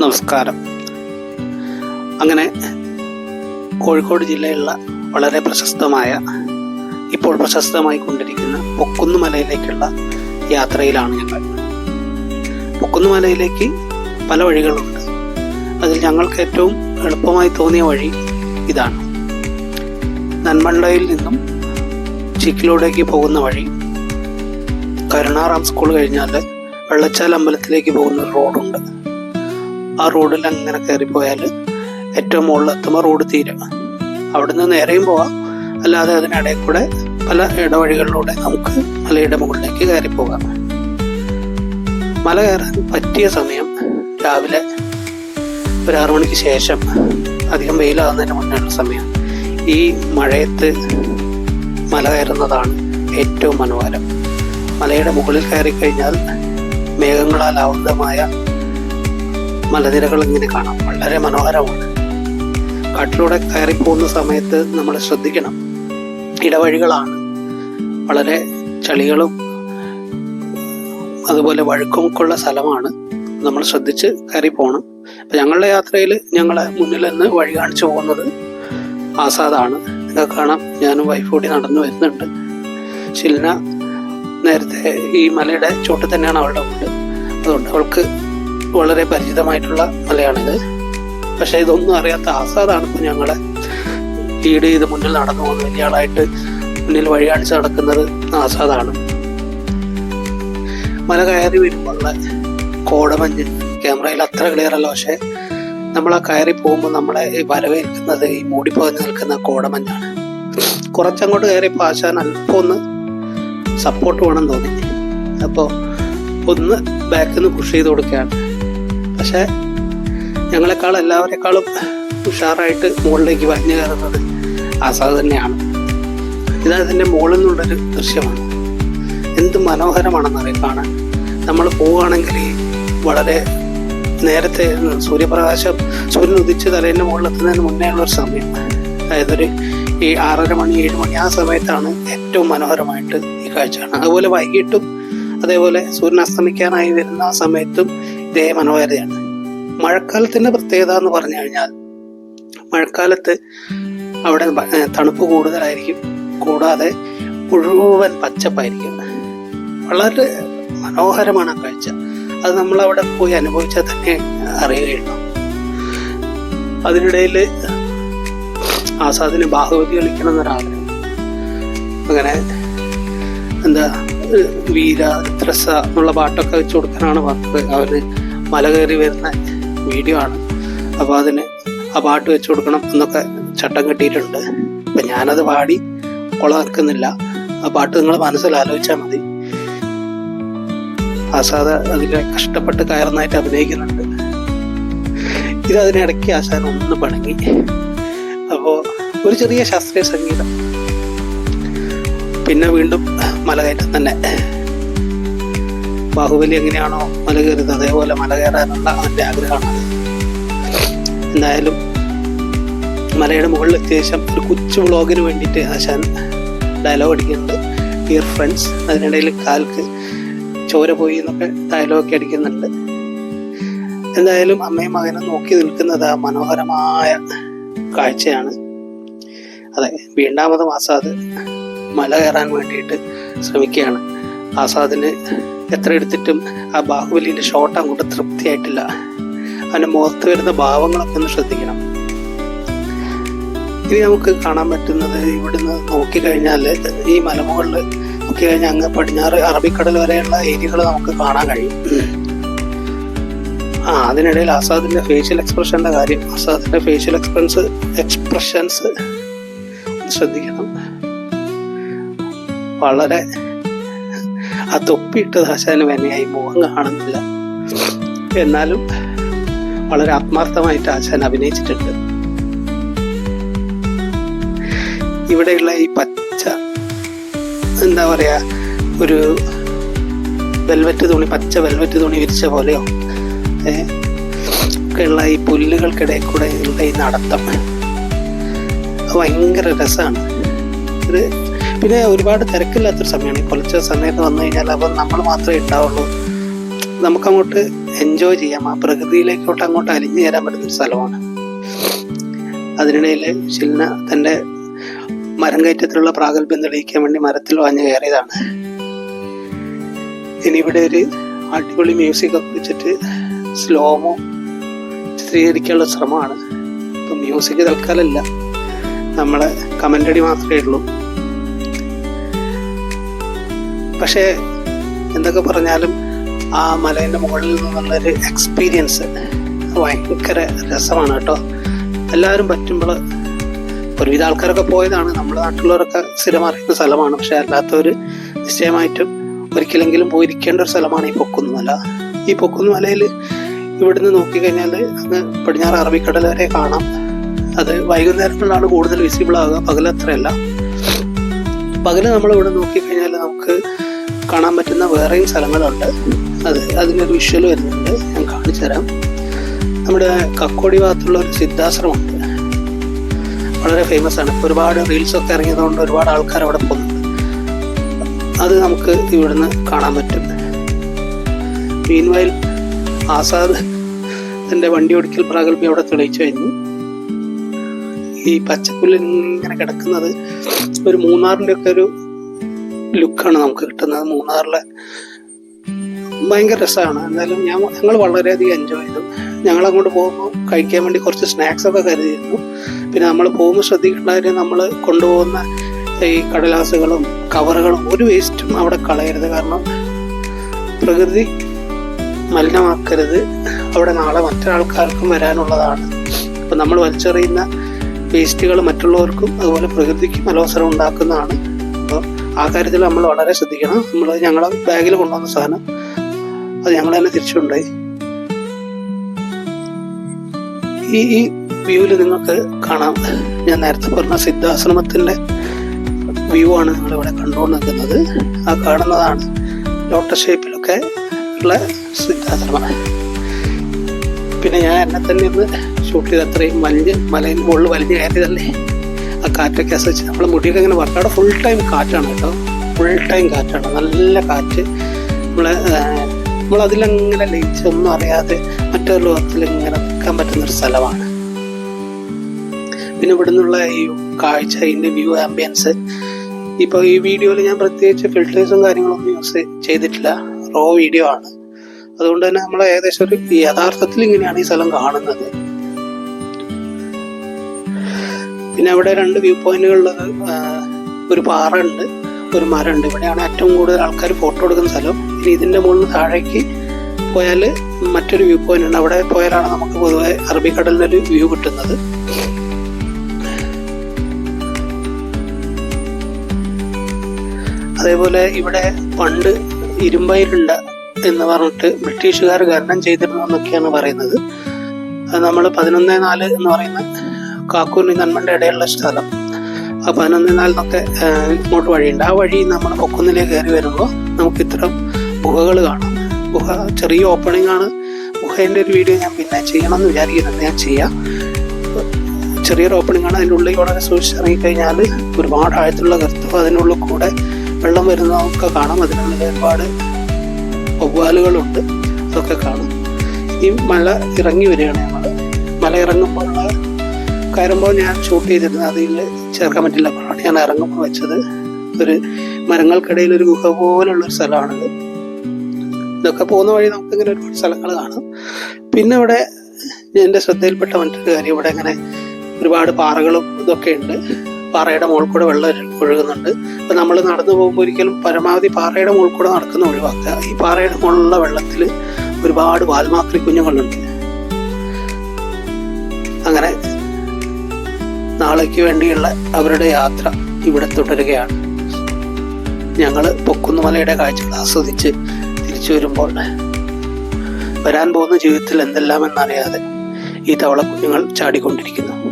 നമസ്കാരം. അങ്ങനെ കോഴിക്കോട് ജില്ലയിലുള്ള വളരെ പ്രശസ്തമായ ഇപ്പോൾ പ്രശസ്തമായി കൊണ്ടിരിക്കുന്ന പൊക്കുന്നുമലയിലേക്കുള്ള യാത്രയിലാണ് ഞങ്ങൾ. പൊക്കുന്നുമലയിലേക്ക് പല വഴികളുണ്ട്. അതിൽ ഞങ്ങൾക്ക് ഏറ്റവും എളുപ്പമായി തോന്നിയ വഴി ഇതാണ്. നന്മണ്ടയിൽ നിന്നും ചിക്കിലൂടേക്ക് പോകുന്ന വഴി. കരുണാറാം സ്കൂൾ കഴിഞ്ഞാൽ വെള്ളച്ചാൽ അമ്പലത്തിലേക്ക് പോകുന്ന റോഡുണ്ട്. ആ റോഡിൽ അങ്ങനെ കയറി പോയാൽ ഏറ്റവും മുകളിലെത്തുമ്പോൾ റോഡ് തീരും. അവിടുന്ന് നേരെയും പോവാം. അല്ലാതെ അതിനിടയിൽ കൂടെ പല ഇടവഴികളിലൂടെ നമുക്ക് മലയുടെ മുകളിലേക്ക് കയറി പോകാം മല കയറാൻ പറ്റിയ സമയം രാവിലെ ഒരു ആറു മണിക്ക് ശേഷം അധികം വെയിലാകുന്നതിന് മുന്നേയുള്ള സമയം. ഈ മഴയത്ത് മല കയറുന്നതാണ് ഏറ്റവും മനോഹരം മലയുടെ മുകളിൽ കയറി കഴിഞ്ഞാൽ മേഘങ്ങളാൽ ആവൃതമായ മലനിരകൾ ഇങ്ങനെ കാണാം. വളരെ മനോഹരമാണ്. കാട്ടിലൂടെ കയറി പോകുന്ന സമയത്ത് നമ്മൾ ശ്രദ്ധിക്കണം. ഇടവഴികളാണ്. വളരെ ചളികളും അതുപോലെ വഴുക്കും ഒക്കെ ഉള്ള സ്ഥലമാണ് നമ്മൾ ശ്രദ്ധിച്ച് കയറി പോകണം അപ്പം ഞങ്ങളുടെ യാത്രയിൽ ഞങ്ങളെ മുന്നിൽ നിന്ന് വഴി കാണിച്ചു പോകുന്നത് ആസാദാണ്. നിങ്ങൾക്ക് കാണാം. ഞാനും വൈഫ് കൂടി നടന്നു വരുന്നുണ്ട്. ഷിൽന നേരത്തെ ഈ മലയുടെ ചോട്ടിൽ തന്നെയാണ് അവളുടെ ഉണ്ട് അതുകൊണ്ട് അവൾക്ക് വളരെ പരിചിതമായിട്ടുള്ള മലയാണിത്. പക്ഷെ ഇതൊന്നും അറിയാത്ത ആസാദാണ് ഇപ്പൊ ഞങ്ങളെ ലീഡ് ചെയ്ത് മുന്നിൽ നടന്നു പോകുന്നത്. വലിയ ആളായിട്ട് മുന്നിൽ വഴി കാണിച്ച് നടക്കുന്നത് ആസാദാണ്. മല കയറി വരുമ്പോഴുള്ള കോടമഞ്ഞ് ക്യാമറയിൽ അത്ര ക്ലിയർ അല്ല. പക്ഷെ നമ്മൾ ആ കയറി പോകുമ്പോൾ നമ്മളെ ഈ വരവേൽക്കുന്നത് ഈ മൂടിപ്പോഞ്ഞ് നിൽക്കുന്ന കോടമഞ്ഞാണ്. കുറച്ചങ്ങോട്ട് കയറിയപ്പോൾ ആശാൻ അല്പം ഒന്ന് സപ്പോർട്ട് വേണം തോന്നി. അപ്പോൾ ഒന്ന് ബാക്കിൽ നിന്ന് പുഷ് ചെയ്ത് കൊടുക്കുകയാണ്. പക്ഷേ ഞങ്ങളെക്കാൾ എല്ലാവരെക്കാളും ഉഷാറായിട്ട് മുകളിലേക്ക് വരഞ്ഞു കയറുന്നത് ആസാദ് തന്നെയാണ്. ഇത് അതിന്റെ മുകളിൽ നിന്നുള്ളൊരു ദൃശ്യമാണ്. എന്ത് മനോഹരമാണെന്നറിയാം കാണാൻ. നമ്മൾ പോവുകയാണെങ്കിൽ വളരെ നേരത്തെ സൂര്യപ്രകാശം സൂര്യൻ ഉദിച്ച് തലേന്റെ മുകളിലെത്തുന്നതിന് മുന്നേ ഉള്ള ഒരു സമയം. അതായത് ഒരു ഈ ആറര മണി ഏഴ് മണി ആ സമയത്താണ് ഏറ്റവും മനോഹരമായിട്ട് ഈ കാഴ്ച കാണുന്നത്. അതുപോലെ വൈകിട്ടും അതേപോലെ സൂര്യൻ അസ്തമിക്കാനായി വരുന്ന ആ സമയത്തും ഇതേ മനോഹരതയാണ് മഴക്കാലത്തിന്റെ പ്രത്യേകത എന്ന് പറഞ്ഞു കഴിഞ്ഞാൽ മഴക്കാലത്ത് അവിടെ തണുപ്പ് കൂടുതലായിരിക്കും. കൂടാതെ മുഴുവൻ പച്ചപ്പായിരിക്കും. വളരെ മനോഹരമാണ് ആ കാഴ്ച. അത് നമ്മൾ അവിടെ പോയി അനുഭവിച്ചാൽ തന്നെ അറിയുകയുള്ളൂ അതിനിടയിൽ ആസാദിന് ബാഹുബലി കളിക്കണം എന്നൊരാഗ്രഹം. അങ്ങനെ എന്താ വീര ത്രസ എന്നുള്ള പാട്ടൊക്കെ വെച്ച് കൊടുക്കാനാണ് പറഞ്ഞത്. അവർ മല കയറി വരുന്ന വീഡിയോ ആണ്. അപ്പോൾ അതിന് ആ പാട്ട് വെച്ച് കൊടുക്കണം എന്നൊക്കെ ചട്ടം കെട്ടിയിട്ടുണ്ട്. അപ്പം ഞാനത് പാടി കൊളാക്കുന്നില്ല ആ പാട്ട് നിങ്ങൾ മനസ്സിൽ ആലോചിച്ചാൽ മതി. ആസാദ് അതിൽ കഷ്ടപ്പെട്ട് കയറുന്നതായിട്ട് അഭിനയിക്കുന്നുണ്ട്. ഇത് അതിനിടയ്ക്ക് ആശാൻ ഒന്ന് പണങ്ങി. അപ്പോൾ ഒരു ചെറിയ ശാസ്ത്രീയ സംഗീതം. പിന്നെ വീണ്ടും മലകയറ്റം തന്നെ. ബാഹുബലി എങ്ങനെയാണോ മല അതേപോലെ മല കയറാനുള്ള അവന്റെ ആഗ്രഹമാണ്. എന്തായാലും മലയുടെ മുകളിൽ അത്യാവശ്യം ഒരു കൊച്ചു വ്ളോഗിന് വേണ്ടിയിട്ട് ആശാൻ ഡയലോഗ് അടിക്കുന്നുണ്ട്. ഡിയർ ഫ്രണ്ട്സ് അതിനിടയിൽ കാൽക്ക് ചോര പോയി എന്നൊക്കെ ഡയലോഗൊക്കെ അടിക്കുന്നുണ്ട്. എന്തായാലും അമ്മയും മകനും നോക്കി നിൽക്കുന്നത് ആ മനോഹരമായ കാഴ്ചയാണ്. അതെ വീണ്ടാമത് മാസം ആസാദ് മല കയറാൻ വേണ്ടിയിട്ട് ശ്രമിക്കുകയാണ്. ആസാദിന് എത്ര എടുത്തിട്ടും ആ ബാഹുബലിന്റെ ഷോട്ട് അങ്ങോട്ട് തൃപ്തിയായിട്ടില്ല. അവന്റെ മുഖത്ത് വരുന്ന ഭാവങ്ങളൊക്കെ ഒന്ന് ശ്രദ്ധിക്കണം. ഇനി നമുക്ക് കാണാൻ പറ്റുന്നത് ഇവിടുന്ന് നോക്കിക്കഴിഞ്ഞാൽ ഈ മലമുകളിൽ നോക്കിക്കഴിഞ്ഞാൽ അങ്ങ് പടിഞ്ഞാറ് അറബിക്കടൽ വരെയുള്ള ഏരിയകൾ നമുക്ക് കാണാൻ കഴിയും. ആ അതിനിടയിൽ ആസാദിന്റെ ഫേഷ്യൽ എക്സ്പ്രഷന്റെ കാര്യം ആസാദിന്റെ ഫേഷ്യൽ എക്സ്പ്രൻസ് എക്സ്പ്രഷൻസ് ശ്രദ്ധിക്കണം. വളരെ ആ തൊപ്പിയിട്ടത് ദാശാന് വെനയായി മുഖം കാണുന്നില്ല. എന്നാലും വളരെ ആത്മാർത്ഥമായിട്ട് ആശാൻ അഭിനയിച്ചിട്ടുണ്ട്. ഇവിടെയുള്ള ഈ പച്ച എന്താ പറയാ ഒരു വെൽവെറ്റ് തുണി പച്ച വെൽവെറ്റ് തുണി വിരിച്ച പോലെയോ ഒക്കെയുള്ള ഈ പുല്ലുകൾക്കിടയിൽ കൂടെ ഉള്ള ഈ നടത്തം. ഭയങ്കര രസമാണ്. ഒരു പിന്നെ ഒരുപാട് തിരക്കില്ലാത്തൊരു സമയമാണ്. ഈ പൊളിച്ച സമയത്ത് വന്നു കഴിഞ്ഞാൽ അപ്പം നമ്മൾ മാത്രമേ ഉണ്ടാവുള്ളൂ. നമുക്കങ്ങോട്ട് എൻജോയ് ചെയ്യാം. ആ പ്രകൃതിയിലേക്കോട്ട് അങ്ങോട്ട് അലിഞ്ഞു ചേരാൻ പറ്റുന്ന ഒരു സ്ഥലമാണ്. അതിനിടയിൽ ഷിൽന തന്റെ മരം കയറ്റത്തിലുള്ള പ്രാഗൽഭ്യം തെളിയിക്കാൻ വേണ്ടി മരത്തിൽ വാഞ്ഞു കയറിയതാണ്. ഇനി ഇവിടെ ഒരു അടിപൊളി മ്യൂസിക് ഒക്കെ വെച്ചിട്ട് സ്ലോമോ ചിത്രീകരിക്കാനുള്ള ശ്രമമാണ്. ഇപ്പം മ്യൂസിക് തൽക്കാലമല്ല നമ്മളെ കമന്റടി മാത്രമേ ഉള്ളൂ. പക്ഷേ എന്തൊക്കെ പറഞ്ഞാലും ആ മലേന്റെ മുകളിൽ നിന്നുള്ളൊരു എക്സ്പീരിയൻസ് ഭയങ്കര രസമാണ് കേട്ടോ. എല്ലാവരും പറ്റുമ്പോൾ ഒരുവിധ ആൾക്കാരൊക്കെ പോയതാണ്. നമ്മുടെ നാട്ടിലുള്ളവരൊക്കെ സ്ഥിരം അറിയുന്ന സ്ഥലമാണ്. പക്ഷെ അല്ലാത്തവർ നിശ്ചയമായിട്ടും ഒരിക്കലെങ്കിലും പോയിരിക്കേണ്ട ഒരു സ്ഥലമാണ് ഈ പൊക്കുന്ന മല. ഈ പൊക്കുന്ന മലയിൽ ഇവിടുന്ന് നോക്കിക്കഴിഞ്ഞാൽ അങ്ങ് പടിഞ്ഞാറ് അറബിക്കടൽ വരെ കാണാം. അത് വൈകുന്നേരങ്ങളിലാണ് കൂടുതൽ വിസിബിൾ ആകുക. പകലത്രയല്ല. പകൽ നമ്മൾ ഇവിടെ നോക്കിക്കഴിഞ്ഞാൽ നമുക്ക് കാണാൻ പറ്റുന്ന വേറെയും സ്ഥലങ്ങളുണ്ട്. അത് അതിനൊരു വിഷ്വൽ വരുന്നുണ്ട്. ഞാൻ കാണിച്ചു തരാം. നമ്മുടെ കക്കോടി ഭാഗത്തുള്ള ഒരു സിദ്ധാശ്രമമുണ്ട്. വളരെ ഫേമസ് ആണ്. ഒരുപാട് റീൽസ് ഒക്കെ ഇറങ്ങിയതുകൊണ്ട് ഒരുപാട് ആൾക്കാർ അവിടെ പോകുന്നുണ്ട്. അത് നമുക്ക് ഇവിടുന്ന് കാണാൻ പറ്റും. മീൻവയൽ ആസാദ് എന്റെ വണ്ടി ഓടിക്കൽ പ്രാഗൽഭ്യം അവിടെ തെളിയിച്ചു കഴിഞ്ഞു. ഈ പച്ചപ്പുല്ലിങ്ങനെ കിടക്കുന്നത് ഒരു മൂന്നാറിന്റെ ഒക്കെ ഒരു ലുക്കാണ് നമുക്ക് കിട്ടുന്നത്. മൂന്നാറിലെ ഭയങ്കര രസമാണ്. എന്തായാലും ഞാൻ ഞങ്ങൾ വളരെയധികം എൻജോയ് ചെയ്തു. ഞങ്ങൾ അങ്ങോട്ട് പോകുമ്പോൾ കഴിക്കാൻ വേണ്ടി കുറച്ച് സ്നാക്സ് ഒക്കെ കരുതിയിരുന്നു. പിന്നെ നമ്മൾ പോകുമ്പോൾ ശ്രദ്ധിക്കേണ്ട കാര്യം നമ്മൾ കൊണ്ടുപോകുന്ന ഈ കടലാസുകളും കവറുകളും ഒരു വേസ്റ്റും അവിടെ കളയരുത്. കാരണം പ്രകൃതി മലിനമാക്കരുത്. അവിടെ നാളെ മറ്റൊരാൾക്കാർക്കും വരാനുള്ളതാണ്. അപ്പം നമ്മൾ വലിച്ചെറിയുന്ന വേസ്റ്റുകൾ മറ്റുള്ളവർക്കും അതുപോലെ പ്രകൃതിക്കും അലോസരം ഉണ്ടാക്കുന്നതാണ്. അപ്പോൾ ആ കാര്യത്തിൽ നമ്മൾ വളരെ ശ്രദ്ധിക്കണം. നമ്മൾ ഞങ്ങൾ ബാഗിൽ കൊണ്ടുവന്ന സാധനം. അത് ഞങ്ങൾ തന്നെ തിരിച്ചുണ്ടായി ഈ ഈ വ്യൂവിൽ നിങ്ങൾക്ക് കാണാം. ഞാൻ നേരത്തെ പറഞ്ഞ സിദ്ധാശ്രമത്തിന്റെ വ്യൂ ആണ് നിങ്ങളിവിടെ കണ്ടുകൊണ്ട് നിൽക്കുന്നത് ആ കാണുന്നതാണ് ലോട്ടസ് ഷേപ്പിലൊക്കെ ഉള്ള സിദ്ധാശ്രമം. പിന്നെ ഞാൻ എന്നെ തന്നെ ഇന്ന് ഷൂട്ട് ചെയ്ത് അത്രയും വലിഞ്ഞ് മലയിൽ മുകളിൽ വലിഞ്ഞ് കയറിയതല്ലേ കാറ്റൊക്കെ ആസ്വദിച്ച് നമ്മുടെ മുടിയൊക്കെ ഇങ്ങനെ വർക്ക് അവിടെ ഫുൾ ടൈം കാറ്റാണ് കേട്ടോ. ഫുൾ ടൈം കാറ്റാണ്. നല്ല കാറ്റ്. നമ്മളെ നമ്മൾ അതിലങ്ങനെ ലയിച്ച് ഒന്നും അറിയാതെ മറ്റൊരു ലോകത്തിൽ ഇങ്ങനെ നിൽക്കാൻ പറ്റുന്ന ഒരു സ്ഥലമാണ്. പിന്നെ ഇവിടെ നിന്നുള്ള ഈ കാഴ്ച ഇതിന്റെ വ്യൂ ആംബിയൻസ് ഇപ്പോൾ ഈ വീഡിയോയിൽ ഞാൻ പ്രത്യേകിച്ച് ഫിൽറ്റേഴ്സും കാര്യങ്ങളൊന്നും യൂസ് ചെയ്തിട്ടില്ല. റോ വീഡിയോ ആണ്. അതുകൊണ്ട് തന്നെ നമ്മൾ ഏകദേശം ഒരു യഥാർത്ഥത്തിൽ ഇങ്ങനെയാണ് ഈ സ്ഥലം കാണുന്നത്. പിന്നെ അവിടെ രണ്ട് വ്യൂ പോയിന്റുകളുള്ളത് ഒരു പാറ ഉണ്ട് ഒരു മരം ഉണ്ട് ഇവിടെയാണ് ഏറ്റവും കൂടുതൽ ആൾക്കാർ ഫോട്ടോ എടുക്കുന്ന സ്ഥലം. ഇനി ഇതിന്റെ മുകളിൽ താഴേക്ക് പോയാൽ മറ്റൊരു വ്യൂ പോയിന്റ് ഉണ്ട്. അവിടെ പോയാലാണ് നമുക്ക് പൊതുവെ അറബിക്കടലിന്റെ ഒരു വ്യൂ കിട്ടുന്നത്. അതേപോലെ ഇവിടെ പണ്ട് ഇരുമ്പയിരുണ്ട എന്ന് പറഞ്ഞിട്ട് ബ്രിട്ടീഷുകാർ ഖനനം ചെയ്തിരുന്നു എന്നൊക്കെയാണ് പറയുന്നത്. നമ്മൾ പതിനൊന്ന് നാല് എന്ന് പറയുന്ന കാക്കൂരിന് നന്മന്റെ ഇടയിലുള്ള സ്ഥലം. ആ പതിനൊന്ന് നാലിനൊക്കെ ഇങ്ങോട്ട് വഴിയുണ്ട്. ആ വഴി നമ്മൾ പൊക്കുന്നിലേക്ക് കയറി വരുമ്പോൾ നമുക്ക് ഇത്തരം ഗുഹകൾ കാണാം. ഗുഹ ചെറിയ ഓപ്പണിംഗ് ആണ്. ഗുഹേന്റെ ഒരു വീഡിയോ ഞാൻ പിന്നെ ചെയ്യണം എന്ന് വിചാരിക്കുന്നുണ്ട് ഞാൻ ചെയ്യാം. ചെറിയൊരു ഓപ്പണിംഗ് ആണ്. അതിന്റെ ഉള്ളിൽ വളരെ സൂക്ഷിച്ച് കഴിഞ്ഞാൽ ഒരുപാട് ആഴത്തിലുള്ള കൃത്യം അതിനുള്ളിൽ കൂടെ വെള്ളം വരുന്നതൊക്കെ കാണാം. അതിനുള്ളിൽ ഒരുപാട് ഒവ്വാലുകളുണ്ട് അതൊക്കെ കാണും. ഈ മല ഇറങ്ങി വരികയാണ് ഞങ്ങൾ. മല ഇറങ്ങുമ്പോൾ കയറുമ്പോൾ ഞാൻ ഷൂട്ട് ചെയ്തിരുന്നത് അതിൽ ചേർക്കാൻ പറ്റില്ല. അപ്പോഴാണ് ഞാൻ ഇറങ്ങുമ്പോൾ വെച്ചത്. ഒരു മരങ്ങൾക്കിടയിൽ ഒരു ഗുഹ പോലുള്ള ഒരു സ്ഥലമാണിത് ഇതൊക്കെ പോകുന്ന വഴി നമുക്ക് ഇങ്ങനെ ഒരുപാട് സ്ഥലങ്ങൾ കാണാം. പിന്നെ ഇവിടെ എന്റെ ശ്രദ്ധയിൽപ്പെട്ട മറ്റൊരു കാര്യം ഇവിടെ ഇങ്ങനെ ഒരുപാട് പാറകളും ഇതൊക്കെ ഉണ്ട്. പാറയുടെ മുകളിൽ കൂടെ വെള്ളം ഒഴുകുന്നുണ്ട്. അപ്പം നമ്മൾ നടന്നു പോകുമ്പോൾ ഒരിക്കലും പരമാവധി പാറയുടെ മുകളിൽ കൂടെ നടക്കുന്ന ഒഴിവാക്കുക. ഈ പാറയുടെ മുകളിലുള്ള വെള്ളത്തിൽ ഒരുപാട് വാൽമാക്രി കുഞ്ഞുങ്ങളുണ്ട്. നാളേക്ക് വേണ്ടിയുള്ള അവരുടെ യാത്ര ഇവിടെ തുടരുകയാണ്. ഞങ്ങൾ പൊക്കുന്നുമലയുടെ കാഴ്ചകൾ ആസ്വദിച്ച് തിരിച്ചു വരുമ്പോൾ വരാൻ പോകുന്ന ജീവിതത്തിൽ എന്തെല്ലാം എന്നറിയാതെ ഈ തവളക്കുഞ്ഞുങ്ങൾ ചാടിക്കൊണ്ടിരിക്കുന്നു.